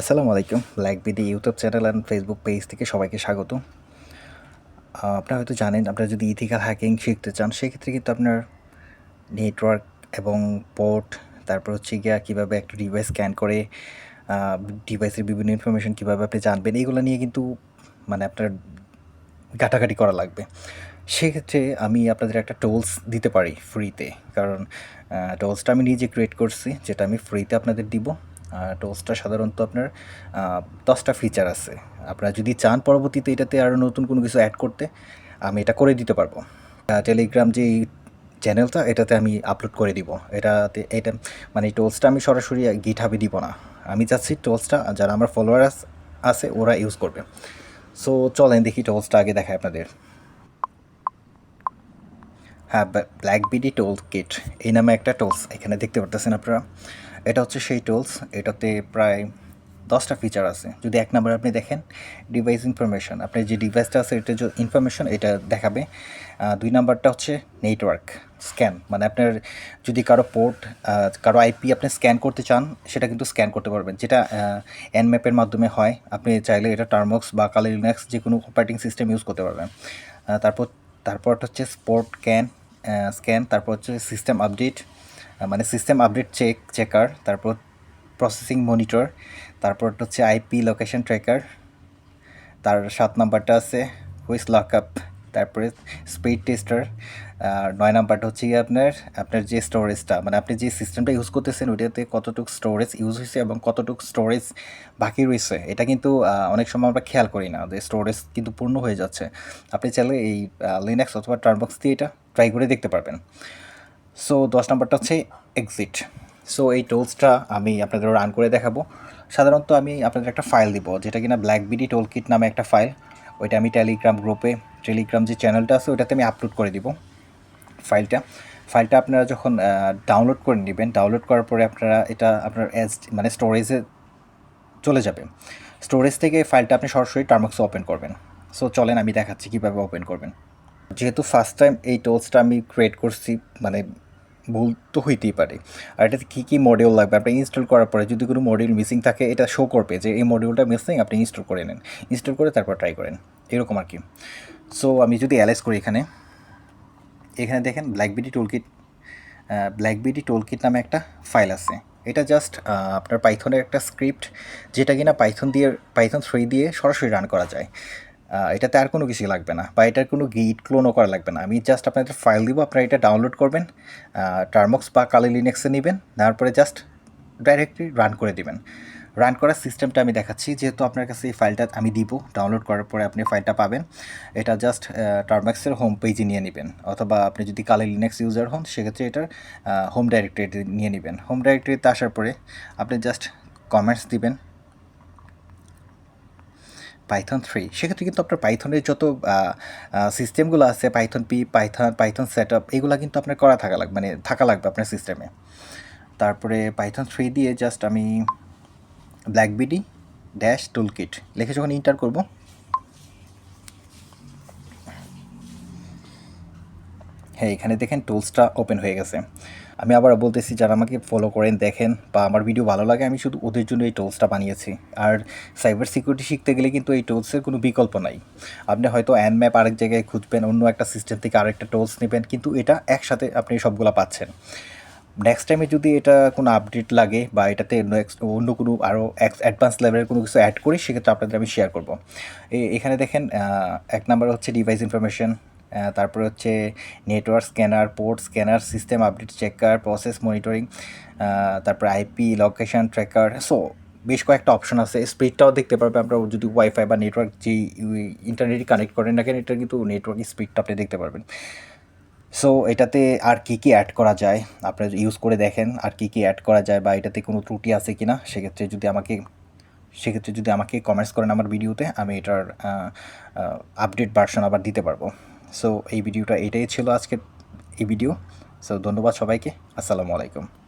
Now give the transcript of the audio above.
আসসালামু আলাইকুম like BD YouTube channel and Facebook page থেকে সবাইকে স্বাগত। আপনারা হয়তো জানেন, আপনারা যদি ইথিক্যাল হ্যাকিং শিখতে চান, সেক্ষেত্রে কিন্তু আপনার নেটওয়ার্ক এবং পোর্ট তারপর হচ্ছে গিয়া কীভাবে একটা ডিভাইস স্ক্যান করে ডিভাইসের বিভিন্ন ইনফরমেশন কীভাবে আপনি জানবেন এইগুলো নিয়ে কিন্তু মানে আপনার ঘাটাঘাটি করা লাগবে। সেক্ষেত্রে আমি আপনাদের একটা টোলস দিতে পারি ফ্রিতে কারণ টোলসটা আমি নিজে ক্রিয়েট করছি, যেটা আমি ফ্রিতে আপনাদের দিব। টোলসটা সাধারণত আপনার দশটা ফিচার আছে। আপনারা যদি চান পরবর্তীতে এটাতে আরও নতুন কোনো কিছু অ্যাড করতে, আমি এটা করে দিতে পারব। টেলিগ্রাম যে চ্যানেলটা এটাতে আমি আপলোড করে দিব। এটাতে, এটা মানে টোলসটা আমি সরাসরি গিট হাবে দিব না। আমি চাচ্ছি টোলসটা যারা আমার ফলোয়ার আছে, ওরা ইউজ করবে। সো চলেন দেখি টোলসটা আগে দেখায় আপনাদের। হ্যাঁ ব্ল্যাক বিডি টোল কিট এই নামে একটা টোলস এখানে দেখতে পারতেছেন আপনারা। এটা হচ্ছে সেই টুলস এটাতে প্রায় দশটা ফিচার আছে। যদি এক নম্বরে আপনি দেখেন ডিভাইস ইনফরমেশন আপনার যে ডিভাইসটা আছে, এটা যে ইনফরমেশন এটা দেখাবে। দুই নাম্বারটা হচ্ছে নেটওয়ার্ক স্ক্যান মানে আপনার যদি কারও পোর্ট কারও আইপি আপনি স্ক্যান করতে চান, সেটা কিন্তু স্ক্যান করতে পারবেন। যেটা এন ম্যাপের মাধ্যমে হয়, আপনি চাইলে এটা টার্মক্স বা কালি লিনাক্স যে কোনো অপারেটিং সিস্টেম ইউজ করতে পারবেন। তারপর তারপর হচ্ছে স্পোর্ট ক্যান স্ক্যান তারপর হচ্ছে সিস্টেম আপডেট মানে সিস্টেম আপডেট চেক চেকার তারপর প্রসেসিং মনিটর তারপর হচ্ছে আইপি লোকেশন ট্র্যাকার তার সাত নাম্বারটা আছে হুইস লক আপ তারপরে স্পিড টেস্টার আর নয় নাম্বারটা হচ্ছে আপনার আপনার যে স্টোরেজটা মানে আপনি যে সিস্টেমটা ইউজ করতেছেন, ওইটাতে কতটুকু স্টোরেজ ইউজ হয়েছে এবং কতটুকু স্টোরেজ বাকি রয়েছে, এটা কিন্তু অনেক সময় আমরা খেয়াল করি না যে স্টোরেজ কিন্তু পূর্ণ হয়ে যাচ্ছে। আপনি চাইলে এই লিনাক্স অথবা টার্বক্স দিয়ে এটা ট্রাই করে দেখতে পারবেন। সো দশ নাম্বারটা হচ্ছে এক্সিট সো এই টোলসটা আমি আপনাদের রান করে দেখাবো। সাধারণত আমি আপনাদের একটা ফাইল দিব, যেটা কিনা ব্ল্যাক বিডি টোল কিট নামে একটা ফাইল ওইটা আমি টেলিগ্রাম গ্রুপে টেলিগ্রাম যে চ্যানেলটা আছে, ওইটাতে আমি আপলোড করে দিব ফাইলটা ফাইলটা আপনারা যখন ডাউনলোড করে নেবেন ডাউনলোড করার পরে আপনারা এটা আপনার এস মানে স্টোরেজে চলে যাবে। স্টোরেজ থেকে ফাইলটা আপনি সরাসরি টার্মক্সে ওপেন করবেন। সো চলেন আমি দেখাচ্ছি কীভাবে ওপেন করবেন। যেহেতু ফার্স্ট টাইম এই টোলসটা আমি ক্রিয়েট করছি মানে ভুল তো হইতেই পারে। আর এটাতে কী কী মডিউল লাগবে? আপনি ইনস্টল করার পরে যদি কোনো মডিউল মিসিং থাকে, এটা শো করবে যে এই মডিউলটা মিসিং আপনি ইনস্টল করে নেন। ইনস্টল করে তারপর ট্রাই করেন। এরকম আর কি। সো আমি যদি অ্যালাইস করি এখানে এখানে দেখেন ব্ল্যাকবিডি টুলকিট ব্ল্যাকবিডি টুলকিট নামে একটা ফাইল আছে। এটা জাস্ট আপনার পাইথনের একটা স্ক্রিপ্ট যেটা কিনা পাইথন দিয়ে পাইথন থ্রি দিয়ে সরাসরি রান করা যায়। এটাতে আর কোনো কিছু লাগবে না বা এটার কোনো গিট ক্লোনও করা লাগবে না। আমি জাস্ট আপনাদের ফাইল দিব, আপনারা এটা ডাউনলোড করবেন টার্মক্স বা কালি লিনেক্সে নেবেন, নেওয়ার পরে জাস্ট ডাইরেক্টলি রান করে দিবেন। রান করার সিস্টেমটা আমি দেখাচ্ছি, যেহেতু আপনার কাছে এই ফাইলটা আমি দিব ডাউনলোড করার পরে আপনি ফাইলটা পাবেন। এটা জাস্ট টার্মাক্সের হোম পেজে নিয়ে নেবেন, অথবা আপনি যদি কালি লিনাক্স ইউজার হন, সেক্ষেত্রে এটার হোম ডাইরেক্টরি নিয়ে নেবেন। হোম ডাইরেক্টরিতে আসার পরে আপনি জাস্ট কমেন্টস দিবেন পাইথন থ্রি সেক্ষেত্রে কিন্তু আপনার পাইথনের যত সিস্টেমগুলো আছে Python P Python Python set up এগুলো কিন্তু আপনার করা থাকা লাগবে মানে থাকা লাগবে আপনার সিস্টেমে তারপরে পাইথন থ্রি দিয়ে জাস্ট আমি ব্ল্যাকবিডি ড্যাশ টুলকিট লিখে যখন ইন্টার করব হ্যাঁ এখানে দেখেন টুলসটা ওপেন হয়ে গেছে। আমি আবার বলতেছি, যারা আমাকে ফলো করেন, দেখেন বা আমার ভিডিও ভালো লাগে, আমি শুধু ওদের জন্য এই টুলসটা বানিয়েছি। আর সাইবার সিকিউরিটি শিখতে গেলে কিন্তু এই টুলসের কোনো বিকল্প নাই। আপনি হয়তো অ্যান ম্যাপ আরেক জায়গায় খুঁজবেন, অন্য একটা সিস্টেম থেকে আরেকটা টুলস নেবেন, কিন্তু এটা একসাথে আপনি সবগুলো পাচ্ছেন। নেক্সট টাইমে যদি এটা কোনো আপডেট লাগে বা এটাতে অন্য কোনো আরও অ্যাডভান্স লেভেলের কোনো কিছু অ্যাড করি, সেক্ষেত্রে আপনাদের আমি শেয়ার করব। এখানে দেখেন এক নাম্বার হচ্ছে ডিভাইস ইনফরমেশন তারপরে হচ্ছে network scanner port scanner system update checker process monitoring তারপর আইপি লোকেশন ট্র্যাকার সো বেশ কয়েকটা অপশন আছে। স্পিডটাও দেখতে পারবে আমরা যদি ওয়াইফাই বা নেটওয়ার্ক যে ইন্টারনেটে কানেক্ট করেন না কেন, এটা কিন্তু নেটওয়ার্ক স্পিডটা আপনি দেখতে পারবেন। সো এটাতে আর কি কি অ্যাড করা যায়? আপনারা ইউজ করে দেখেন, আর কি কি অ্যাড করা যায় বা এটাতে কোনো ত্রুটি আছে কি না সেক্ষেত্রে যদি আমাকে, সেক্ষেত্রে যদি আমাকে কমেন্টস করেন আমার ভিডিওতে আমি এটার আপডেট ভার্সন আবার দিতে পারব। সো এই ভিডিওটা এটাই ছিল আজকের এই ভিডিও। সো ধন্যবাদ সবাইকে। আসসালামু আলাইকুম।